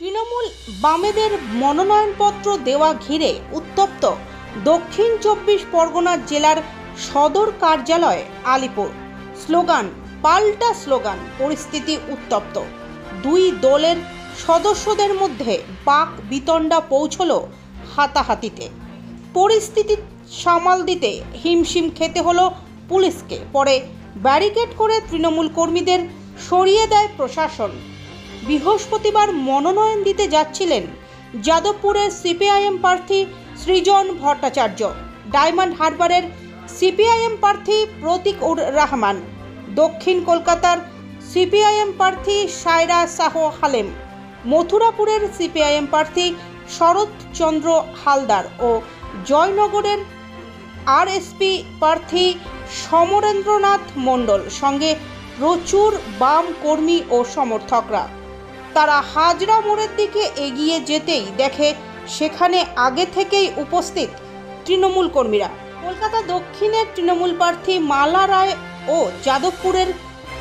তৃণমূল বামেদের মনোনয়নপত্র দেওয়া ঘিরে উত্তপ্ত দক্ষিণ চব্বিশ পরগনা জেলার সদর কার্যালয় আলিপুর। স্লোগান, পাল্টা স্লোগান, পরিস্থিতি উত্তপ্ত। দুই দলের সদস্যদের মধ্যে বাক বিতণ্ডা পৌঁছল হাতাহাতিতে। পরিস্থিতি সামাল দিতে হিমশিম খেতে হলো পুলিশকে। পরে ব্যারিকেড করে তৃণমূল কর্মীদের সরিয়ে দেয় প্রশাসন। বৃহস্পতিবার মনোনয়ন দিতে যাচ্ছিলেন যাদবপুরের সিপিআইএম প্রার্থী সৃজন ভট্টাচার্য। ডায়মন্ড হারবারের সিপিআইএম প্রার্থী প্রতীক উর রহমান। দক্ষিণ কলকাতার সিপিআইএম প্রার্থী সায়রা শাহ হালেম। মথুরাপুরের সিপিআইএম প্রার্থী শরৎচন্দ্র হালদার ও জয়নগরের আরএসপি প্রার্থী সমরেন্দ্রনাথ মণ্ডল সঙ্গে প্রচুর বাম কর্মী ও সমর্থকরা। তারা হাজরা মোড়ের দিকে এগিয়ে যেতেই দেখে সেখানে আগে থেকেই উপস্থিত তৃণমূল কর্মীরা। কলকাতা দক্ষিণের তৃণমূল প্রার্থী মালা রায় ও যাদবপুরের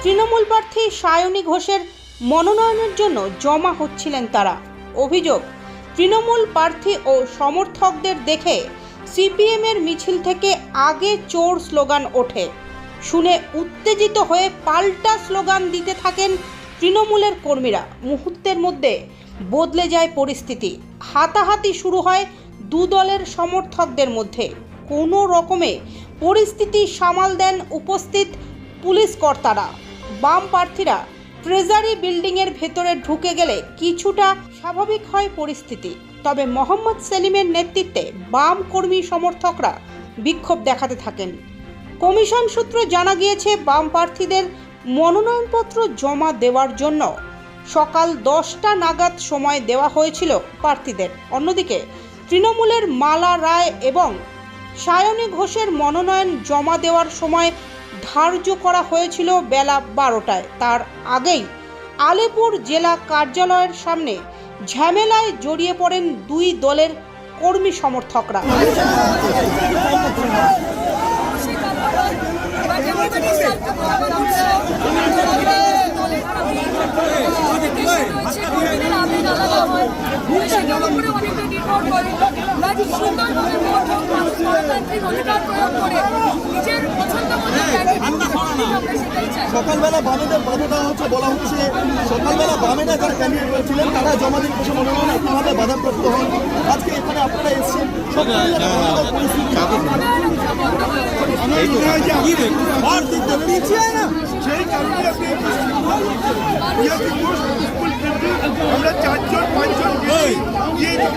তৃণমূল প্রার্থী সায়নী ঘোষের মনোনয়নের জন্য জমা হচ্ছিলেন তারা। অভিযোগ, তৃণমূল প্রার্থী ও সমর্থকদের দেখে সিপিএমের মিছিল থেকে আগে চোর স্লোগান ওঠে। শুনে উত্তেজিত হয়ে পাল্টা স্লোগান দিতে থাকেন তৃণমূলের কর্মীরা মুহূর্তের মধ্যে বদলে যায় পরিস্থিতি। হাতাহাতি শুরু হয় দু দলের সমর্থকদের মধ্যে। কোনো রকমে পরিস্থিতি সামাল দেন উপস্থিত পুলিশ কর্তারা। বাম প্রার্থীরা ট্রেজারি বিল্ডিংয়ের ভেতরে ঢুকে গেলে কিছুটা স্বাভাবিক হয় পরিস্থিতি। তবে মোহাম্মদ সেলিমের নেতৃত্বে বাম কর্মী সমর্থকরা বিক্ষোভ দেখাতে থাকেন। কমিশন সূত্রে জানা গিয়েছে, বাম প্রার্থীদের মনোনয়নপত্র জমা দেওয়ার জন্য সকাল দশটা নাগাদ সময় দেওয়া হয়েছিল প্রার্থীদের। অন্যদিকে তৃণমূলের মালা রায় এবং সায়নী ঘোষের মনোনয়ন জমা দেওয়ার সময় ধার্য করা হয়েছিল বেলা বারোটায়। তার আগেই আলিপুর জেলা কার্যালয়ের সামনে ঝামেলায় জড়িয়ে পড়েন দুই দলের কর্মী সমর্থকরা। সকালবেলা বামেদের বাধা দেওয়া হচ্ছে বলা হচ্ছে সকালবেলা বামেরা যারা ক্যান্ডিডেট ছিলেন তারা জমা দিন বসে মনোনয়ন একইভাবে বাধাপ্রাপ্ত হন আজকে এখানে আপনারা এসেছেন না সেই কারণে আমরা চারজন